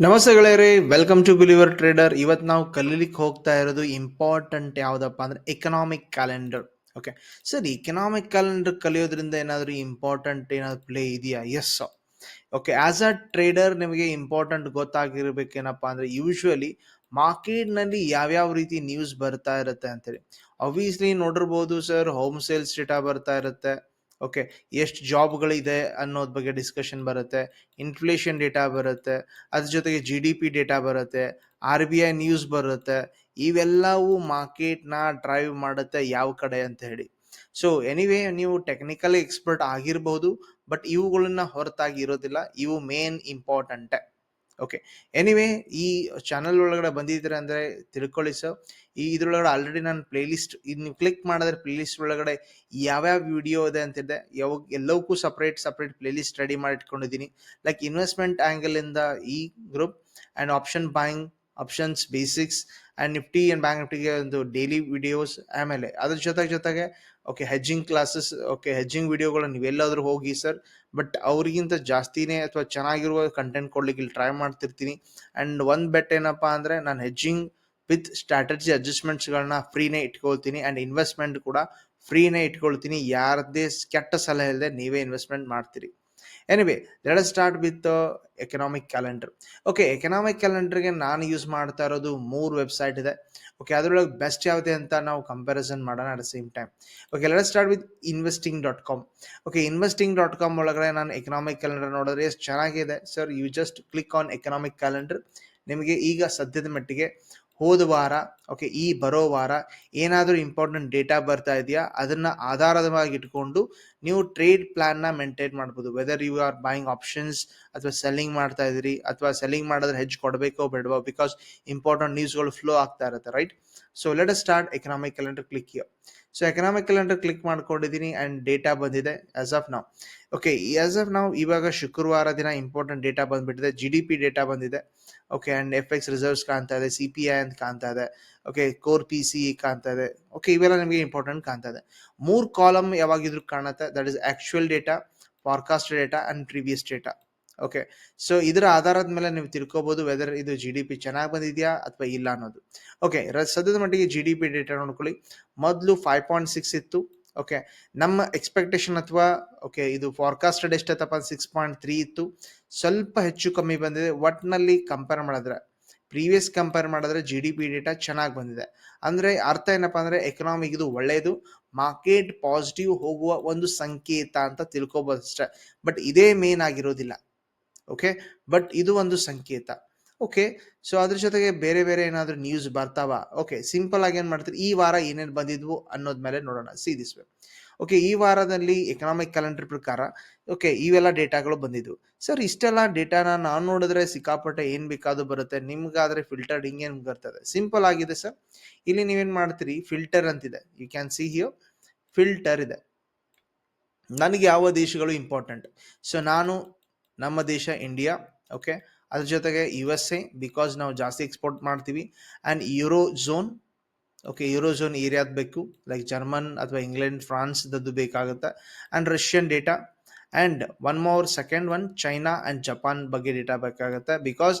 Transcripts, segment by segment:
ನಮಸ್ತೆ ಗೆಳೆಯರೇ welcome to Believer Trader ಇವತ್ತು ನಾವು ಕಲೀಲಿಕ್ಕೆ ಹೋಗ್ತಾ ಇರೋದು ಇಂಪಾರ್ಟೆಂಟ್ ಯಾವುದಪ್ಪ ಅಂದ್ರೆ economic calendar okay sir economic calendar ಕಲಿಯೋದ್ರಿಂದ ಏನಾದರೂ ಇಂಪಾರ್ಟೆಂಟ್ ಏನಾದ್ರು ಪ್ಲೇ ಇದೆಯಾ? Yes okay as a trader ನಿಮಗೆ ಇಂಪಾರ್ಟೆಂಟ್ ಗೊತ್ತಾಗಿರ್ಬೇಕೇನಪ್ಪ ಅಂದ್ರೆ ಯೂಶ್ವಲಿ ಮಾರ್ಕೆಟ್ನಲ್ಲಿ ಯಾವ್ಯಾವ ರೀತಿ ನ್ಯೂಸ್ ಬರ್ತಾ ಇರುತ್ತೆ ಅಂತೇಳಿ. ಅಬ್ವಿಯಸ್ಲಿ ನೋಡಿರ್ಬೋದು ಸರ್ ಹೋಮ್ ಸೇಲ್ಸ್ ಡೇಟಾ ಬರ್ತಾ ಇರುತ್ತೆ. ಓಕೆ ಎಷ್ಟು ಜಾಬ್ಗಳಿದೆ ಅನ್ನೋದ್ ಬಗ್ಗೆ ಡಿಸ್ಕಷನ್ ಬರುತ್ತೆ ಇನ್ಫ್ಲೇಷನ್ ಡೇಟಾ ಬರುತ್ತೆ ಅದ್ರ ಜೊತೆಗೆ ಜಿ ಡಿ ಪಿ ಡೇಟಾ ಬರುತ್ತೆ ಆರ್ ಬಿ ಐ ನ್ಯೂಸ್ ಬರುತ್ತೆ, ಇವೆಲ್ಲವೂ ಮಾರ್ಕೆಟ್ನ ಡ್ರೈವ್ ಮಾಡುತ್ತೆ ಯಾವ ಕಡೆ ಅಂತ ಹೇಳಿ. ಸೊ ಎನಿವೇ ನೀವು ಟೆಕ್ನಿಕಲಿ ಎಕ್ಸ್ಪರ್ಟ್ ಆಗಿರ್ಬೋದು ಬಟ್ ಇವುಗಳನ್ನ ಹೊರತಾಗಿ ಇರೋದಿಲ್ಲ, ಇವು ಮೇನ್ ಇಂಪಾರ್ಟೆಂಟ್ ಓಕೆ ಎನಿವೆ ಈ ಚಾನಲ್ ಒಳಗಡೆ ಬಂದಿದ್ದೀರ ಅಂದರೆ ತಿಳ್ಕೊಳ್ಳಿ ಸರ್ ಈ ಇದ್ರೊಳಗಡೆ ಆಲ್ರೆಡಿ ನಾನು ಪ್ಲೇ ಲಿಸ್ಟ್ ಇದು ನೀವು ಕ್ಲಿಕ್ ಮಾಡಿದ್ರೆ ಪ್ಲೇ ಲಿಸ್ಟ್ ಒಳಗಡೆ ಯಾವ್ಯಾವ ವಿಡಿಯೋ ಇದೆ ಅಂತಿದೆ ಯಾವ ಎಲ್ಲವಕ್ಕೂ separate separate play list ready ಮಾಡಿ ಇಟ್ಕೊಂಡಿದ್ದೀನಿ ಲೈಕ್ ಇನ್ವೆಸ್ಟ್ಮೆಂಟ್ ಆಂಗಲ್ ಇಂದ ಈ group and option buying options basics and nifty and bank ನಿಫ್ಟಿಗೆ ಒಂದು ಡೈಲಿ ವಿಡಿಯೋಸ್ ಆಮೇಲೆ ಅದ್ರ ಜೊತೆಗೆ ಜೊತೆಗೆ okay hedging classes okay hedging ವಿಡಿಯೋಗಳು ನೀವೆಲ್ಲಾದರೂ ಹೋಗಿ ಸರ್ ಬಟ್ ಅವರಿಗಿಂತ ಜಾಸ್ತಿನೇ ಅಥವಾ ಚೆನ್ನಾಗಿರುವ ಕಂಟೆಂಟ್ ಕೊಡ್ಲಿಕ್ಕೆ ಇಲ್ಲಿ ಟ್ರೈ ಮಾಡ್ತಿರ್ತೀನಿ. ಆ್ಯಂಡ್ ಒಂದು ಬೆಟ್ ಏನಪ್ಪ ಅಂದರೆ ನಾನು ಹೆಜ್ಜಿಂಗ್ ವಿತ್ ಸ್ಟ್ರಾಟಜಿ ಅಡ್ಜಸ್ಟ್ಮೆಂಟ್ಸ್ಗಳನ್ನ ಫ್ರೀನೇ ಇಟ್ಕೊಳ್ತೀನಿ ಆ್ಯಂಡ್ ಇನ್ವೆಸ್ಟ್ಮೆಂಟ್ ಕೂಡ ಫ್ರೀನೇ ಇಟ್ಕೊಳ್ತೀನಿ. ಯಾರದೇ ಕೆಟ್ಟ ಸಲಹೆ ಇಲ್ಲದೆ ನೀವೇ ಇನ್ವೆಸ್ಟ್ಮೆಂಟ್ ಮಾಡ್ತೀರಿ. Anyway let start with economic calendar okay economic ಕ್ಯಾಲೆಂಡರ್ಗೆ ನಾನು ಯೂಸ್ ಮಾಡ್ತಾ ಇರೋದು ಮೂರು ವೆಬ್ಸೈಟ್ ಇದೆ. ಓಕೆ ಅದರೊಳಗೆ ಬೆಸ್ಟ್ ಯಾವುದೇ ಅಂತ ನಾವು ಕಂಪ್ಯಾರಿಸನ್ ಮಾಡೋಣ at the same time okay let start with investing dot com okay investing dot com ಒಳಗಡೆ ನಾನು ಎಕನಾಮಿಕ್ ಕ್ಯಾಲೆಂಡರ್ ನೋಡಿದ್ರೆ ಎಷ್ಟು ಚೆನ್ನಾಗಿದೆ. Sir you just click on economic calendar ನಿಮಗೆ ಈಗ ಸದ್ಯದ ಮಟ್ಟಿಗೆ ಹೋದ ವಾರ ಓಕೆ ಈ ಬರೋ ವಾರ ಏನಾದರೂ ಇಂಪಾರ್ಟೆಂಟ್ ಡೇಟಾ ಬರ್ತಾ ಇದೆಯಾ, ಅದನ್ನ ಆಧಾರವಾಗಿ ಇಟ್ಕೊಂಡು ನೀವು ಟ್ರೇಡ್ ಪ್ಲಾನ್ನ ಮೇಂಟೈನ್ ಮಾಡ್ಬೋದು. Whether you are buying options ಅಥವಾ ಸೆಲ್ಲಿಂಗ್ ಮಾಡ್ತಾ ಇದ್ದೀರಿ, ಅಥವಾ ಸೆಲ್ಲಿಂಗ್ ಮಾಡಿದ್ರೆ ಹೆಜ್ ಕೊಡಬೇಕೋ ಬೇಡವೋ ಬಿಕಾಸ್ ಇಂಪಾರ್ಟೆಂಟ್ ನ್ಯೂಸ್ಗಳು ಫ್ಲೋ ಆಗ್ತಾ ಇರುತ್ತೆ right so let us start economic calendar click so economic calendar click ಮಾಡ್ಕೊಂಡಿದ್ದೀನಿ ಅಂಡ್ ಡೇಟಾ ಬಂದಿದೆ ಆಸ್ ಆಫ್ ನಾವು ಓಕೆ ಆಸ್ ಆಫ್ ನಾವು ಇವಾಗ ಶುಕ್ರವಾರ ದಿನ ಇಂಪಾರ್ಟೆಂಟ್ ಡೇಟಾ ಬಂದ್ಬಿಟ್ಟಿದೆ ಜಿ ಡಿ ಪಿ ಡೇಟಾ ಬಂದಿದೆ. Okay and F X reserves ಕಾಣ್ತಾ ಇದೆ ಸಿ ಪಿ ಐ ಅಂತ ಕಾಣ್ತಾ ಇದೆ ಓಕೆ ಕೋರ್ ಪಿ ಸಿ ಕಾಣ್ತಾ ಇದೆ ಓಕೆ ಇವೆಲ್ಲ ನಿಮಗೆ ಇಂಪಾರ್ಟೆಂಟ್ ಕಾಣ್ತಾ ಇದೆ ಮೂರು ಕಾಲಮ್ ಯಾವಾಗಿದ್ರು ಕಾಣುತ್ತೆ that is actual data forecast data and previous data okay so ಇದರ ಆಧಾರದ ಮೇಲೆ ನೀವು ತಿಳ್ಕೊಬಹುದು ವೆದರ್ ಇದು ಜಿ ಡಿ ಪಿ ಚೆನ್ನಾಗಿ ಬಂದಿದೆಯಾ ಅಥವಾ ಇಲ್ಲ ಅನ್ನೋದು. ಓಕೆ ಸದ್ಯದ ಮಟ್ಟಿಗೆ ಜಿ ಡಿ ಪಿ ಡೇಟಾ ನೋಡ್ಕೊಳ್ಳಿ. ಮೊದಲು ಫೈವ್ ಪಾಯಿಂಟ್ ಸಿಕ್ಸ್ ಇತ್ತು ಓಕೆ. ನಮ್ಮ ಎಕ್ಸ್ಪೆಕ್ಟೇಷನ್ ಅಥವಾ, ಓಕೆ, ಇದು ಫಾರ್ಕಾಸ್ಟೆಡ್ ಎಷ್ಟೈತಪ್ಪ ಸಿಕ್ಸ್ ಪಾಯಿಂಟ್ ತ್ರೀ ಇತ್ತು. ಸ್ವಲ್ಪ ಹೆಚ್ಚು ಕಮ್ಮಿ ಬಂದಿದೆ. ಒಟ್ನಲ್ಲಿ ಕಂಪೇರ್ ಮಾಡಿದ್ರೆ ಪ್ರೀವಿಯಸ್ ಕಂಪೇರ್ ಮಾಡಿದ್ರೆ ಜಿ ಡಿ ಪಿ ಡೇಟಾ ಚೆನ್ನಾಗಿ ಬಂದಿದೆ. ಅಂದ್ರೆ ಅರ್ಥ ಏನಪ್ಪ ಅಂದ್ರೆ ಎಕನಾಮಿಕ್ ಇದು ಒಳ್ಳೆಯದು ಮಾರ್ಕೆಟ್ ಪಾಸಿಟಿವ್ ಹೋಗುವ ಒಂದು ಸಂಕೇತ ಅಂತ ತಿಳ್ಕೊಬೋದು ಅಷ್ಟೇ. ಬಟ್ ಇದೇ ಮೇನ್ ಆಗಿರೋದಿಲ್ಲ. ಓಕೆ. ಬಟ್ ಇದು ಒಂದು ಸಂಕೇತ. ಓಕೆ ಸೊ ಅದ್ರ ಜೊತೆಗೆ ಬೇರೆ ಬೇರೆ ಏನಾದರೂ ನ್ಯೂಸ್ ಬರ್ತಾವ? ಓಕೆ ಸಿಂಪಲ್ ಆಗಿ ಏನು ಮಾಡ್ತೀರಿ? ಈ ವಾರ ಏನೇನು ಬಂದಿದ್ವು ಅನ್ನೋದ್ ಮೇಲೆ ನೋಡೋಣ. ಸಿ ದಿಸ್ ವೇ ಓಕೆ ಈ ವಾರದಲ್ಲಿ ಎಕನಾಮಿಕ್ ಕ್ಯಾಲೆಂಡರ್ ಪ್ರಕಾರ ಓಕೆ ಇವೆಲ್ಲ ಡೇಟಾಗಳು ಬಂದಿದ್ವು. ಸರ್ ಇಷ್ಟೆಲ್ಲ ಡೇಟಾನ ನಾನು ನೋಡಿದ್ರೆ ಸಿಕ್ಕಾಪಟ್ಟೆ ಏನು ಬೇಕಾದ್ರೂ ಬರುತ್ತೆ. ನಿಮ್ಗಾದ್ರೆ ಫಿಲ್ಟರ್ಡ್ ಹಿಂಗೆ ಬರ್ತದೆ? ಸಿಂಪಲ್ ಆಗಿದೆ ಸರ್ ಇಲ್ಲಿ ನೀವೇನು ಮಾಡ್ತೀರಿ? ಫಿಲ್ಟರ್ ಅಂತಿದೆ. You can see here filter ಇದೆ. ನನಗೆ ಯಾವ ದೇಶಗಳು ಇಂಪಾರ್ಟೆಂಟ್ ಸೊ ನಾನು ನಮ್ಮ ದೇಶ ಇಂಡಿಯಾ ಓಕೆ ಅದ್ರ ಜೊತೆಗೆ ಯು ಎಸ್ ಎ ಬಿಕಾಸ್ ನಾವು ಜಾಸ್ತಿ ಎಕ್ಸ್ಪೋರ್ಟ್ ಮಾಡ್ತೀವಿ. And euro zone okay euro zone ಏರಿಯಾದ ಬೇಕು. ಲೈಕ್ ಜರ್ಮನ್ ಅಥವಾ ಇಂಗ್ಲೆಂಡ್ ಫ್ರಾನ್ಸ್ದದ್ದು ಬೇಕಾಗುತ್ತೆ. And Russian data and one more second one China and Japan ಬಗ್ಗೆ ಡೇಟಾ ಬೇಕಾಗುತ್ತೆ. Because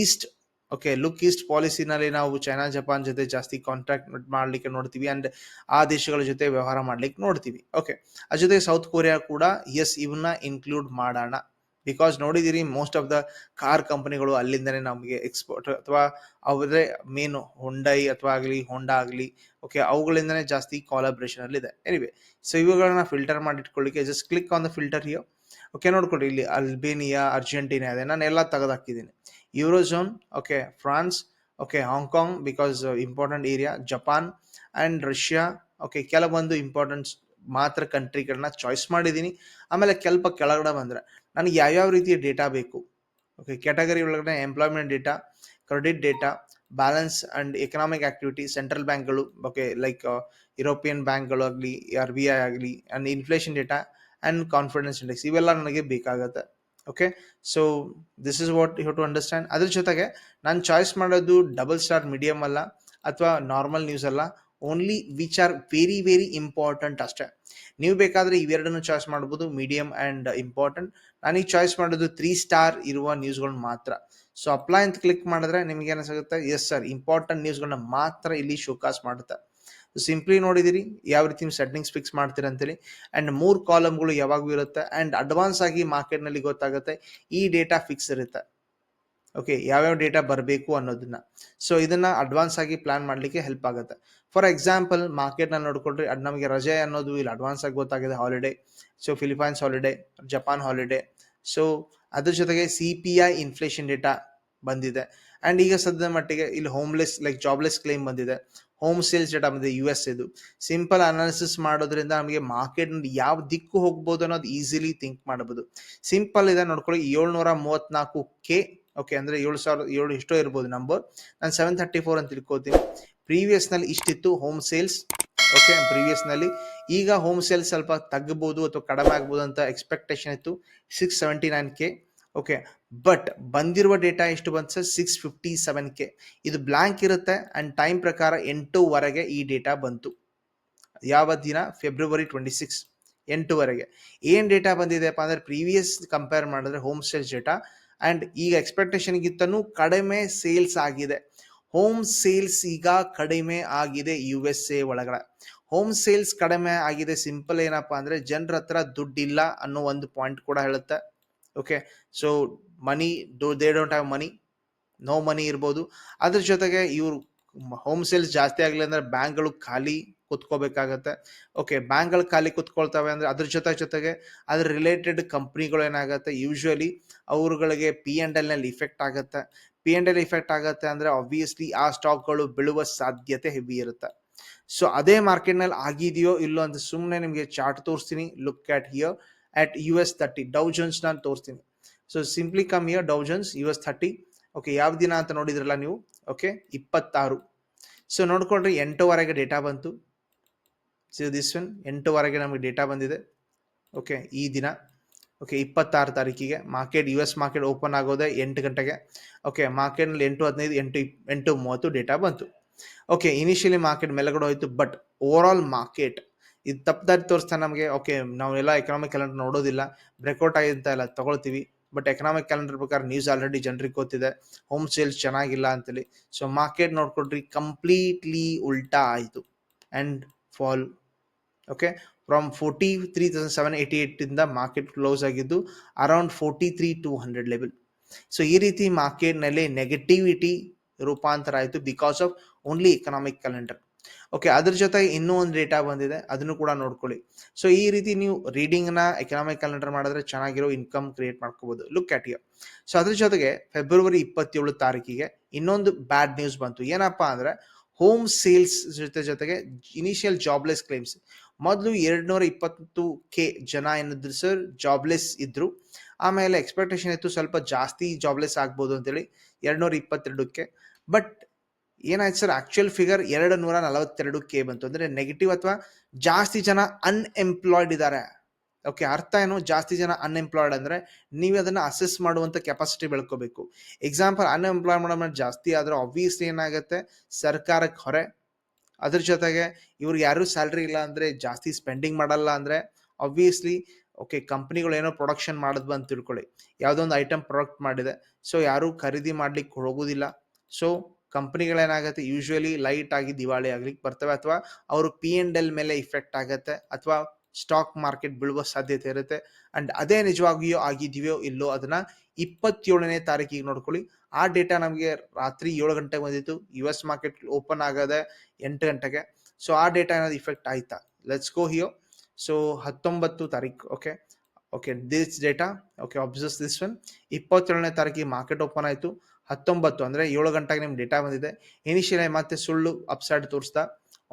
east okay look east ಪಾಲಿಸಿನಲ್ಲಿ ನಾವು ಚೈನಾ ಜಪಾನ್ ಜೊತೆ ಜಾಸ್ತಿ ಕಾಂಟ್ಯಾಕ್ಟ್ ಮಾಡಲಿಕ್ಕೆ ನೋಡ್ತೀವಿ. ಆ್ಯಂಡ್ ಆ ದೇಶಗಳ ಜೊತೆ ವ್ಯವಹಾರ ಮಾಡ್ಲಿಕ್ಕೆ ನೋಡ್ತೀವಿ. ಓಕೆ ಅದ್ರ ಜೊತೆಗೆ ಸೌತ್ ಕೊರಿಯಾ ಕೂಡ ಎಸ್ ಇವನ್ನ ಇನ್ಕ್ಲೂಡ್ ಮಾಡೋಣ. ಬಿಕಾಸ್ ನೋಡಿದಿರಿ ಮೋಸ್ಟ್ ಆಫ್ ದ ಕಾರ್ ಕಂಪನಿಗಳು ಅಲ್ಲಿಂದನೇ ನಮಗೆ ಎಕ್ಸ್ಪೋರ್ಟ್ ಅಥವಾ ಅವರೇ ಮೇನ್ ಹೊಂಡೈ ಅಥವಾ ಆಗಲಿ ಹೋಂಡಾ ಆಗಲಿ ಓಕೆ ಅವುಗಳಿಂದನೇ ಜಾಸ್ತಿ ಕಾಲಬ್ರೇಷನ್ ಅಲ್ಲಿ ಇದೆ. ಎನಿವೆ ಸೊ ಇವುಗಳನ್ನ ಫಿಲ್ಟರ್ ಮಾಡಿ ಇಟ್ಕೊಳ್ಳಿಕ್ಕೆ just click on the filter here okay ನೋಡ್ಕೊಳ್ಳಿ ಇಲ್ಲಿ ಅಲ್ಬೇನಿಯಾ ಅರ್ಜೆಂಟೀನಾ ಇದೆ, ನಾನು ಎಲ್ಲ ತೆಗೆದಾಕಿದ್ದೀನಿ. Eurozone okay France okay Hong Kong because important area Japan and Russia okay ಕೆಲವೊಂದು ಇಂಪಾರ್ಟೆಂಟ್ ಮಾತ್ರ ಕಂಟ್ರಿಗಳನ್ನ ಚಾಯ್ಸ್ ಮಾಡಿದ್ದೀನಿ. ಆಮೇಲೆ ಸ್ವಲ್ಪ ಕೆಳಗಡೆ ಬಂದರೆ ನನಗೆ ಯಾವ್ಯಾವ ರೀತಿಯ ಡೇಟಾ ಬೇಕು? ಓಕೆ ಕ್ಯಾಟಗರಿ ಒಳಗಡೆ employment data credit data balance and economic activity central ಬ್ಯಾಂಕ್ಗಳು ಓಕೆ ಲೈಕ್ ಯುರೋಪಿಯನ್ ಬ್ಯಾಂಕ್ಗಳು ಆಗಲಿ ಆರ್ ಬಿ ಐ ಆಗಲಿ and inflation data and confidence index ಇವೆಲ್ಲ ನನಗೆ ಬೇಕಾಗುತ್ತೆ. Okay so this is what you to understand ಅದ್ರ ಜೊತೆಗೆ ನಾನು ಚಾಯ್ಸ್ ಮಾಡೋದು ಡಬಲ್ ಸ್ಟಾರ್ ಮೀಡಿಯಮ್ ಅಲ್ಲ, ಅಥವಾ ನಾರ್ಮಲ್ ನ್ಯೂಸ್ ಅಲ್ಲ only which are very very important ಅಷ್ಟೇ. ನೀವು ಬೇಕಾದ್ರೆ ಇವೆರಡನ್ನು ಚಾಯ್ಸ್ ಮಾಡ್ಬೋದು ಮೀಡಿಯಂ ಆ್ಯಂಡ್ ಇಂಪಾರ್ಟೆಂಟ್ ನಾನೀಗ ಚಾಯ್ಸ್ ಮಾಡೋದು ತ್ರೀ ಸ್ಟಾರ್ ಇರುವ ನ್ಯೂಸ್ಗಳನ್ನ ಮಾತ್ರ. ಸೊ ಅಪ್ಲೈ ಅಂತ ಕ್ಲಿಕ್ ಮಾಡಿದ್ರೆ ನಿಮ್ಗೆ ಏನಿಸುತ್ತೆ ಎಸ್ ಸರ್ ಇಂಪಾರ್ಟೆಂಟ್ ನ್ಯೂಸ್ಗಳನ್ನ ಮಾತ್ರ ಇಲ್ಲಿ ಶೋಕಾಸ್ ಮಾಡುತ್ತೆ. ಸಿಂಪ್ಲಿ ನೋಡಿದಿರಿ, ಯಾವ ರೀತಿ ನೀವು ಸೆಟ್ಟಿಂಗ್ಸ್ ಫಿಕ್ಸ್ ಮಾಡ್ತೀರಾ ಅಂತೇಳಿ. ಆ್ಯಂಡ್ ಮೂರು ಕಾಲಮ್ಗಳು ಯಾವಾಗೂ ಇರುತ್ತೆ. ಆ್ಯಂಡ್ ಅಡ್ವಾನ್ಸ್ ಆಗಿ ಮಾರ್ಕೆಟ್ನಲ್ಲಿ ಗೊತ್ತಾಗುತ್ತೆ, ಈ ಡೇಟಾ ಫಿಕ್ಸ್ ಇರುತ್ತೆ. ಓಕೆ ಯಾವ್ಯಾವ ಡೇಟಾ ಬರಬೇಕು ಅನ್ನೋದನ್ನ. ಸೊ ಇದನ್ನ ಅಡ್ವಾನ್ಸ್ ಆಗಿ ಪ್ಲಾನ್ ಮಾಡಲಿಕ್ಕೆ ಹೆಲ್ಪ್ ಆಗುತ್ತೆ. ಫಾರ್ ಎಕ್ಸಾಂಪಲ್ ಮಾರ್ಕೆಟ್ನಲ್ಲಿ ನೋಡ್ಕೊಳ್ರಿ ಅದು ನಮಗೆ ರಜೆ ಅನ್ನೋದು ಇಲ್ಲಿ. ಅಡ್ವಾನ್ಸ್ ಆಗಿ ಗೊತ್ತಾಗಿದೆ holiday so Philippines holiday Japan holiday so ಅದ್ರ ಜೊತೆಗೆ C P I inflation data ಬಂದಿದೆ. ಆ್ಯಂಡ್ ಈಗ ಸದ್ಯದ ಮಟ್ಟಿಗೆ ಇಲ್ಲಿ ಹೋಮ್ಲೆಸ್ ಲೈಕ್ ಜಾಬ್ಲೆಸ್ ಕ್ಲೇಮ್ ಬಂದಿದೆ. ಹೋಮ್ ಸೇಲ್ಸ್ ಡೇಟಾ ಬಂದಿದೆ ಯು ಎಸ್ ಇದು. ಸಿಂಪಲ್ ಅನಾಲಿಸಿಸ್ ಮಾಡೋದ್ರಿಂದ ನಮಗೆ ಮಾರ್ಕೆಟ್ ಯಾವ ದಿಕ್ಕು ಹೋಗ್ಬೋದು ಅನ್ನೋದು ಈಸಿಲಿ ಥಿಂಕ್ ಮಾಡಬಹುದು ಸಿಂಪಲ್ ಇದೆ ನೋಡ್ಕೊಳ್ಳಿ ಏಳ್ನೂರ ಮೂವತ್ನಾಲ್ಕು ಕೆ ಓಕೆ ಅಂದ್ರೆ ಏಳು ಸಾವಿರ, ಏಳು ಎಷ್ಟೋ ಇರ್ಬೋದು ನಂಬರ್ ನಾನು ಸೆವೆನ್ ಥರ್ಟಿ ಫೋರ್ ಅಂತ ತಿಳ್ಕೊತೀನಿ ಪ್ರೀವಿಯಸ್ನಲ್ಲಿ ಇಷ್ಟಿತ್ತು ಹೋಮ್ ಸೇಲ್ಸ್ ಓಕೆ ಪ್ರೀವಿಯಸ್ನಲ್ಲಿ ಈಗ ಹೋಮ್ ಸೇಲ್ಸ್ ಸ್ವಲ್ಪ ತಗ್ಬೋದು ಅಥವಾ ಕಡಿಮೆ ಆಗ್ಬೋದು ಅಂತ ಎಕ್ಸ್ಪೆಕ್ಟೇಷನ್ ಇತ್ತು. Six seventy nine K okay but ಬಂದಿರುವ ಡೇಟಾ ಎಷ್ಟು ಬಂತು sir? Six fifty seven K ಇದು ಬ್ಲ್ಯಾಂಕ್ ಇರುತ್ತೆ ಆ್ಯಂಡ್ ಟೈಮ್ ಪ್ರಕಾರ ಎಂಟೂವರೆಗೆ ಈ ಡೇಟಾ ಬಂತು. ಯಾವ ದಿನ? ಫೆಬ್ರವರಿ ಟ್ವೆಂಟಿ ಸಿಕ್ಸ್ ಎಂಟುವರೆಗೆ. ಏನು ಡೇಟಾ ಬಂದಿದೆಯಪ್ಪ ಅಂದರೆ ಪ್ರೀವಿಯಸ್ ಕಂಪೇರ್ ಮಾಡಿದ್ರೆ ಹೋಮ್ ಸೇಲ್ಸ್ ಡೇಟಾ ಆ್ಯಂಡ್ ಈಗ ಎಕ್ಸ್ಪೆಕ್ಟೇಷನ್ಗಿಂತನೂ ಕಡಿಮೆ ಸೇಲ್ಸ್ ಆಗಿದೆ. ಹೋಮ್ ಸೇಲ್ಸ್ ಈಗ ಕಡಿಮೆ ಆಗಿದೆ ಯು ಎಸ್ ಎ ಒಳಗಡೆ. ಹೋಮ್ ಸೇಲ್ಸ್ ಕಡಿಮೆ ಆಗಿದೆ. ಸಿಂಪಲ್ ಏನಪ್ಪ ಅಂದ್ರೆ ಜನರ ಹತ್ರ ದುಡ್ಡಿಲ್ಲ ಅನ್ನೋ ಒಂದು ಪಾಯಿಂಟ್ ಕೂಡ ಹೇಳುತ್ತೆ. Okay so money they don't have money no money ಇರ್ಬೋದು. ಅದ್ರ ಜೊತೆಗೆ ಇವರು ಹೋಮ್ ಸೇಲ್ಸ್ ಜಾಸ್ತಿ ಆಗಲಿ ಅಂದ್ರೆ ಬ್ಯಾಂಕ್ಗಳು ಖಾಲಿ ಕುತ್ಕೋಬೇಕಾಗತ್ತೆ. ಓಕೆ ಬ್ಯಾಂಕ್ಗಳು ಖಾಲಿ ಕುತ್ಕೊಳ್ತವೆ ಅಂದ್ರೆ ಅದ್ರ ಜೊತೆ ಜೊತೆಗೆ ಅದ್ರ ರಿಲೇಟೆಡ್ ಕಂಪ್ನಿಗಳು ಏನಾಗುತ್ತೆ? ಯೂಶ್ವಲಿ ಅವ್ರುಗಳಿಗೆ ಪಿ ಆ್ಯಂಡ್ ಎಲ್ನಲ್ಲಿ ಇಫೆಕ್ಟ್ ಆಗುತ್ತೆ. ಪಿ ಎನ್ ಎಲ್ ಇಫೆಕ್ಟ್ ಆಗುತ್ತೆ ಅಂದರೆ ಆಬ್ವಿಯಸ್ಲಿ ಆ ಸ್ಟಾಕ್ಗಳು ಬೀಳುವ ಸಾಧ್ಯತೆ ಹೆವಿ ಇರುತ್ತೆ. ಸೊ ಅದೇ ಮಾರ್ಕೆಟ್ನಲ್ಲಿ ಆಗಿದೆಯೋ ಇಲ್ಲೋ ಅಂತ ಸುಮ್ಮನೆ ನಿಮಗೆ ಚಾರ್ಟ್ ತೋರಿಸ್ತೀನಿ. Look at here at U S thirty Dow Jones ನಾನು ತೋರಿಸ್ತೀನಿ. So simply come here Dow Jones U S thirty okay ಯಾವ ದಿನ ಅಂತ ನೋಡಿದ್ರಲ್ಲ ನೀವು? ಓಕೆ ಇಪ್ಪತ್ತಾರು. ಸೊ ನೋಡ್ಕೊಂಡ್ರೆ ಎಂಟುವರೆಗೆ ಡೇಟಾ ಬಂತು. ಸೊ ದಿಸ್ ಒನ್ ಎಂಟುವರೆಗೆ ನಮಗೆ ಡೇಟಾ ಬಂದಿದೆ. ಓಕೆ ಈ ದಿನ. ಓಕೆ ಇಪ್ಪತ್ತಾರು ತಾರೀಕಿಗೆ market U S market open ಆಗೋದೆ ಎಂಟು ಗಂಟೆಗೆ. ಓಕೆ ಮಾರ್ಕೆಟ್ನಲ್ಲಿ ಎಂಟು ಹದಿನೈದು, ಎಂಟು ಎಂಟು ಮೂವತ್ತು ಡೇಟಾ ಬಂತು. ಓಕೆ ಇನಿಷಿಯಲಿ ಮಾರ್ಕೆಟ್ ಮೇಲೆಗಡೆ ಹೋಯಿತು ಬಟ್ ಓವರ್ ಆಲ್ ಮಾರ್ಕೆಟ್ ಇದು ತಪ್ಪದಾರಿ ತೋರಿಸ್ತಾ ನಮಗೆ ಓಕೆ ನಾವೆಲ್ಲ ಎಕನಾಮಿಕ್ ಕ್ಯಾಲೆಂಡರ್ ನೋಡೋದಿಲ್ಲ ಬ್ರೇಕ್ಔಟ್ ಆಗಿದೆ ಅಂತ ಎಲ್ಲ ತಗೊಳ್ತೀವಿ ಬಟ್ ಎಕನಾಮಿಕ್ ಕ್ಯಾಲೆಂಡರ್ ಪ್ರಕಾರ ನ್ಯೂಸ್ ಆಲ್ರೆಡಿ ಜನರಿಗೆ ಗೊತ್ತಿದೆ ಹೋಮ್ ಸೇಲ್ಸ್ ಚೆನ್ನಾಗಿಲ್ಲ ಅಂತೇಳಿ. ಸೊ ಮಾರ್ಕೆಟ್ ನೋಡ್ಕೊಡ್ರಿ ಕಂಪ್ಲೀಟ್ಲಿ ಉಲ್ಟಾ ಆಯಿತು and fall okay from forty three thousand seven eighty ಏಯ್ಟಿಂದ market close ಆಗಿದ್ದು around forty three two hundred level so ಈ ರೀತಿ ಮಾರ್ಕೆಟ್ನಲ್ಲಿ ನೆಗೆಟಿವಿಟಿ ರೂಪಾಂತರ ಆಯಿತು because of only economic calendar okay ಅದ್ರ ಜೊತೆಗೆ ಇನ್ನೂ ಒಂದು ಡೇಟಾ ಬಂದಿದೆ, ಅದನ್ನು ಕೂಡ ನೋಡ್ಕೊಳ್ಳಿ. ಸೊ ಈ ರೀತಿ ನೀವು ರೀಡಿಂಗ್ನ ಎಕನಾಮಿಕ್ ಕ್ಯಾಲೆಂಡರ್ ಮಾಡಿದ್ರೆ ಚೆನ್ನಾಗಿರೋ ಇನ್ಕಮ್ ಕ್ರಿಯೇಟ್ ಮಾಡ್ಕೋಬಹುದು ಲುಕ್ ಆಟ್ ಯು ಸೊ ಅದ್ರ ಜೊತೆಗೆ ಫೆಬ್ರವರಿ ಇಪ್ಪತ್ತೇಳು ತಾರೀಕಿಗೆ ಇನ್ನೊಂದು ಬ್ಯಾಡ್ ನ್ಯೂಸ್ ಬಂತು. ಏನಪ್ಪಾ ಅಂದ್ರೆ ಹೋಮ್ ಸೇಲ್ಸ್ ಜೊತೆ ಜೊತೆಗೆ ಇನಿಷಿಯಲ್ ಜಾಬ್ಲೆಸ್ ಕ್ಲೇಮ್ಸ್ ಮೊದಲು ಎರಡ್ನೂರ ಇಪ್ಪತ್ತು ಕೆ ಜನ ಏನಿದ್ರು ಸರ್ ಜಾಬ್ಲೆಸ್ ಇದ್ರು. ಆಮೇಲೆ ಎಕ್ಸ್ಪೆಕ್ಟೇಷನ್ ಇತ್ತು ಸ್ವಲ್ಪ ಜಾಸ್ತಿ ಜಾಬ್ಲೆಸ್ ಆಗ್ಬೋದು ಅಂತೇಳಿ ಎರಡ್ನೂರ ಇಪ್ಪತ್ತೆರಡಕ್ಕೆ ಬಟ್ ಏನಾಯ್ತು ಸರ್ ಆಕ್ಚುಯಲ್ ಫಿಗರ್ ಎರಡು ನೂರ ನಲವತ್ತೆರಡು ಕೆ ಬಂತು. ಅಂದರೆ ನೆಗೆಟಿವ್ ಅಥವಾ ಜಾಸ್ತಿ ಜನ ಅನ್ಎಂಪ್ಲಾಯ್ಡ್ ಇದ್ದಾರೆ ಓಕೆ ಅರ್ಥ ಏನು? ಜಾಸ್ತಿ ಜನ ಅನ್ಎಂಪ್ಲಾಯ್ಡ್ ಅಂದರೆ ನೀವು ಅದನ್ನು ಅಸೆಸ್ ಮಾಡುವಂಥ ಕೆಪಾಸಿಟಿ ಬೆಳ್ಕೋಬೇಕು. ಎಕ್ಸಾಂಪಲ್ ಅನ್ಎಂಪ್ಲಾಯ್ಮೆಂಟ್ ಜಾಸ್ತಿ ಆದರೆ ಆಬ್ವಿಯಸ್ಲಿ ಏನಾಗುತ್ತೆ? ಸರ್ಕಾರಕ್ಕೆ ಹೊರೆ. ಅದ್ರ ಜೊತೆಗೆ ಇವ್ರಿಗೆ ಯಾರು ಸ್ಯಾಲ್ರಿ ಇಲ್ಲ ಅಂದ್ರೆ ಜಾಸ್ತಿ ಸ್ಪೆಂಡಿಂಗ್ ಮಾಡಲ್ಲ ಅಂದ್ರೆ ಆಬ್ವಿಯಸ್ಲಿ ಓಕೆ ಕಂಪ್ನಿಗಳು ಏನೋ ಪ್ರೊಡಕ್ಷನ್ ಮಾಡಿದ್ವು ಅಂತ ತಿಳ್ಕೊಳ್ಳಿ. ಯಾವುದೋ ಒಂದು ಐಟಮ್ ಪ್ರಾಡಕ್ಟ್ ಮಾಡಿದೆ. ಸೊ ಯಾರು ಖರೀದಿ ಮಾಡ್ಲಿಕ್ಕೆ ಹೋಗೋದಿಲ್ಲ. ಸೊ ಕಂಪ್ನಿಗಳೇನಾಗುತ್ತೆ ಯೂಶ್ವಲಿ ಲೈಟ್ ಆಗಿ ದಿವಾಳಿ ಆಗ್ಲಿಕ್ಕೆ ಬರ್ತವೆ ಅಥವಾ ಅವರು ಪಿ ಎಂಡ್ ಎಲ್ ಮೇಲೆ ಇಫೆಕ್ಟ್ ಆಗುತ್ತೆ ಅಥವಾ ಸ್ಟಾಕ್ ಮಾರ್ಕೆಟ್ ಬೀಳುವ ಸಾಧ್ಯತೆ ಇರುತ್ತೆ. ಅಂಡ್ ಅದೇ ನಿಜವಾಗಿಯೋ ಆಗಿದೆಯೋ ಇಲ್ಲೋ ಅದನ್ನ ಇಪ್ಪತ್ತೇಳನೇ ತಾರೀಕಿಗೆ ನೋಡ್ಕೊಳ್ಳಿ. ಆ ಡೇಟಾ ನಮಗೆ ರಾತ್ರಿ ಏಳು ಗಂಟೆಗೆ ಬಂದಿತ್ತು. ಯು ಎಸ್ ಮಾರ್ಕೆಟ್ ಓಪನ್ ಆಗದೆ ಎಂಟು ಗಂಟೆಗೆ. ಸೊ ಆ ಡೇಟಾ ಏನಾದ್ರು ಇಫೆಕ್ಟ್ ಆಯ್ತಾ? ಲೆಟ್ಸ್ ಗೋ ಹಿಯೋ ಸೊ ಹತ್ತೊಂಬತ್ತು ತಾರೀಕು okay okay this data okay observes this one ಇಪ್ಪತ್ತೇಳನೇ ತಾರೀಕಿಗೆ ಮಾರ್ಕೆಟ್ ಓಪನ್ ಆಯಿತು. ಹತ್ತೊಂಬತ್ತು ಅಂದರೆ ಏಳು ಗಂಟೆಗೆ ನಿಮ್ಮ ಡೇಟಾ ಬಂದಿದೆ. ಇನಿಷಿಯಲ್ ಮತ್ತೆ ಸುಳ್ಳು ಅಪ್ಸೈಡ್ ತೋರಿಸ್ತಾ,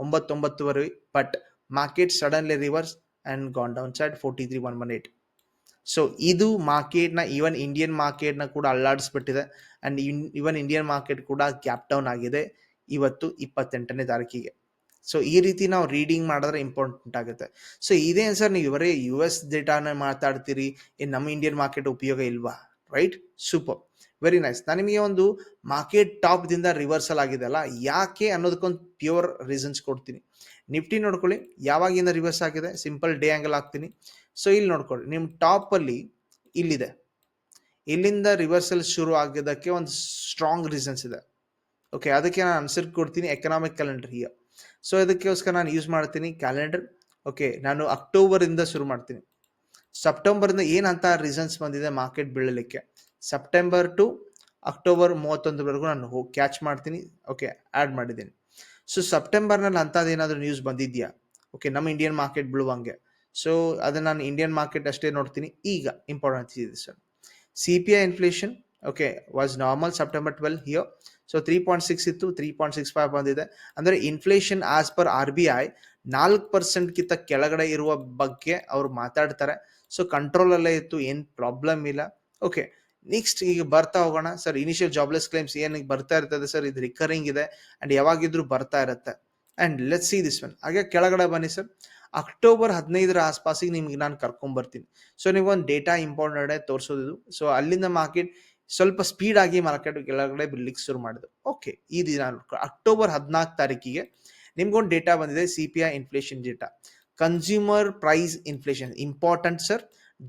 ಒಂಬತ್ತೊಂಬತ್ತುವರೆ but market suddenly reverse and gone down side forty three one one eight so ಇದು ಮಾರ್ಕೆಟ್ನ ಈವನ್ ಇಂಡಿಯನ್ ಮಾರ್ಕೆಟ್ನ ಕೂಡ ಅಲ್ಲಾಡಿಸ್ಬಿಟ್ಟಿದೆ. ಆ್ಯಂಡ್ ಇವನ್ ಇಂಡಿಯನ್ ಮಾರ್ಕೆಟ್ ಕೂಡ ಗ್ಯಾಪ್ ಡೌನ್ ಆಗಿದೆ ಇವತ್ತು ಇಪ್ಪತ್ತೆಂಟನೇ ತಾರೀಕಿಗೆ. ಸೊ ಈ ರೀತಿ ನಾವು ರೀಡಿಂಗ್ ಮಾಡಿದ್ರೆ ಇಂಪಾರ್ಟೆಂಟ್ ಆಗುತ್ತೆ. ಸೊ ಇದೇನು ಸರ್ ನೀವು ಇವರೇ ಯು ಎಸ್ ಡೇಟಾನ ಮಾತಾಡ್ತೀರಿ, ಏನು ನಮ್ಮ ಇಂಡಿಯನ್ ಮಾರ್ಕೆಟ್ ಉಪಯೋಗ ಇಲ್ವಾ? ರೈಟ್ ಸೂಪರ್ ವೆರಿ ನೈಸ್ ನಾನು ನಿಮಗೆ ಒಂದು ಮಾರ್ಕೆಟ್ ಟಾಪ್ದಿಂದ ರಿವರ್ಸಲ್ ಆಗಿದೆ ಅಲ್ಲ, ಯಾಕೆ ಅನ್ನೋದಕ್ಕೊಂದು ಪ್ಯೂರ್ ರೀಸನ್ಸ್ ಕೊಡ್ತೀನಿ. ನಿಫ್ಟಿ ನೋಡ್ಕೊಳ್ಳಿ, ಯಾವಾಗಿಂದ ರಿವರ್ಸ್ ಆಗಿದೆ? ಸಿಂಪಲ್ ಡೇ ಆ್ಯಂಗಲ್ ಹಾಕ್ತೀನಿ. ಸೊ ಇಲ್ಲಿ ನೋಡ್ಕೊಳ್ಳಿ. ನಿಮ್ಮ ಟಾಪಲ್ಲಿ ಇಲ್ಲಿದೆ. ಇಲ್ಲಿಂದ ರಿವರ್ಸಲ್ ಶುರು ಆಗಿದ್ದಕ್ಕೆ ಒಂದು ಸ್ಟ್ರಾಂಗ್ ರೀಸನ್ಸ್ ಇದೆ. ಓಕೆ ಅದಕ್ಕೆ ನಾನು ಅನ್ಸರ್ ಕೊಡ್ತೀನಿ ಎಕನಾಮಿಕ್ ಕ್ಯಾಲೆಂಡರ್ ಇಯರ್ ಸೊ ಇದಕ್ಕೋಸ್ಕರ ನಾನು ಯೂಸ್ ಮಾಡ್ತೀನಿ ಕ್ಯಾಲೆಂಡರ್ ಓಕೆ ನಾನು ಅಕ್ಟೋಬರಿಂದ ಶುರು ಮಾಡ್ತೀನಿ. ಸೆಪ್ಟೆಂಬರಿಂದ ಏನಂತ ರೀಸನ್ಸ್ ಬಂದಿದೆ ಮಾರ್ಕೆಟ್ ಬೀಳಲಿಕ್ಕೆ? ಸೆಪ್ಟೆಂಬರ್ ಟು ಅಕ್ಟೋಬರ್ ಮೂವತ್ತೊಂದರವರೆಗೂ ನಾನು ಹೋಗಿ ಕ್ಯಾಚ್ ಮಾಡ್ತೀನಿ. ಓಕೆ ಆ್ಯಡ್ ಮಾಡಿದ್ದೀನಿ. ಸೊ ಸೆಪ್ಟೆಂಬರ್ನಲ್ಲಿ ಅಂಥದ್ದು ಏನಾದರೂ ನ್ಯೂಸ್ ಬಂದಿದೆಯಾ? ಓಕೆ ನಮ್ಮ ಇಂಡಿಯನ್ ಮಾರ್ಕೆಟ್ ಬೀಳುವಂಗೆ. ಸೊ ಅದನ್ನು ನಾನು ಇಂಡಿಯನ್ ಮಾರ್ಕೆಟ್ ಅಷ್ಟೇ ನೋಡ್ತೀನಿ. ಈಗ ಇಂಪಾರ್ಟೆಂಟ್ ಇದೆ sir C P I inflation okay was normal September twelve here so three point six ಇತ್ತು ತ್ರೀ ಪಾಯಿಂಟ್ ಸಿಕ್ಸ್ ಫೈವ್ ಬಂದಿದೆ. ಅಂದರೆ inflation as per R B I ನಾಲ್ಕು ಪರ್ಸೆಂಟ್ಗಿಂತ ಕೆಳಗಡೆ ಇರುವ ಬಗ್ಗೆ ಅವ್ರು ಮಾತಾಡ್ತಾರೆ. ಸೊ ಕಂಟ್ರೋಲಲ್ಲೇ ಇತ್ತು, ಏನು ಪ್ರಾಬ್ಲಮ್ ಇಲ್ಲ. ಓಕೆ ನೆಕ್ಸ್ಟ್ ಈಗ ಬರ್ತಾ ಹೋಗೋಣ. ಸರ್ ಇನಿಷಿಯಲ್ ಜಾಬ್ಲೆಸ್ ಕ್ಲೈಮ್ಸ್ ಏನು ಬರ್ತಾ ಇರ್ತದೆ ಸರ್ ಇದು ರಿಕರಿಂಗ್ ಇದೆ. ಆ್ಯಂಡ್ ಯಾವಾಗಿದ್ರು ಬರ್ತಾ ಇರುತ್ತೆ. And let see this one ಹಾಗೆ ಕೆಳಗಡೆ ಬನ್ನಿ ಸರ್ ಅಕ್ಟೋಬರ್ ಹದಿನೈದರ ಆಸ್ಪಾಸಿಗೆ ನಿಮ್ಗೆ ನಾನು ಕರ್ಕೊಂಬರ್ತೀನಿ. ಸೊ ನೀವು ಒಂದು ಡೇಟಾ ಇಂಪಾರ್ಟೆಂಟ್ ತೋರಿಸೋದು ಸೊ ಅಲ್ಲಿಂದ ಮಾರ್ಕೆಟ್ ಸ್ವಲ್ಪ ಸ್ಪೀಡ್ ಆಗಿ ಮಾರ್ಕೆಟ್ ಕೆಳಗಡೆ ಬಿಡ್ಲಿಕ್ಕೆ ಶುರು ಮಾಡಿದ್ರು ಓಕೆ ಈ ದಿನ ಅಕ್ಟೋಬರ್ ಹದಿನಾಲ್ಕು ತಾರೀಕಿಗೆ ನಿಮ್ಗೊಂದು ಡೇಟಾ ಬಂದಿದೆ C P I inflation data consumer price inflation important sir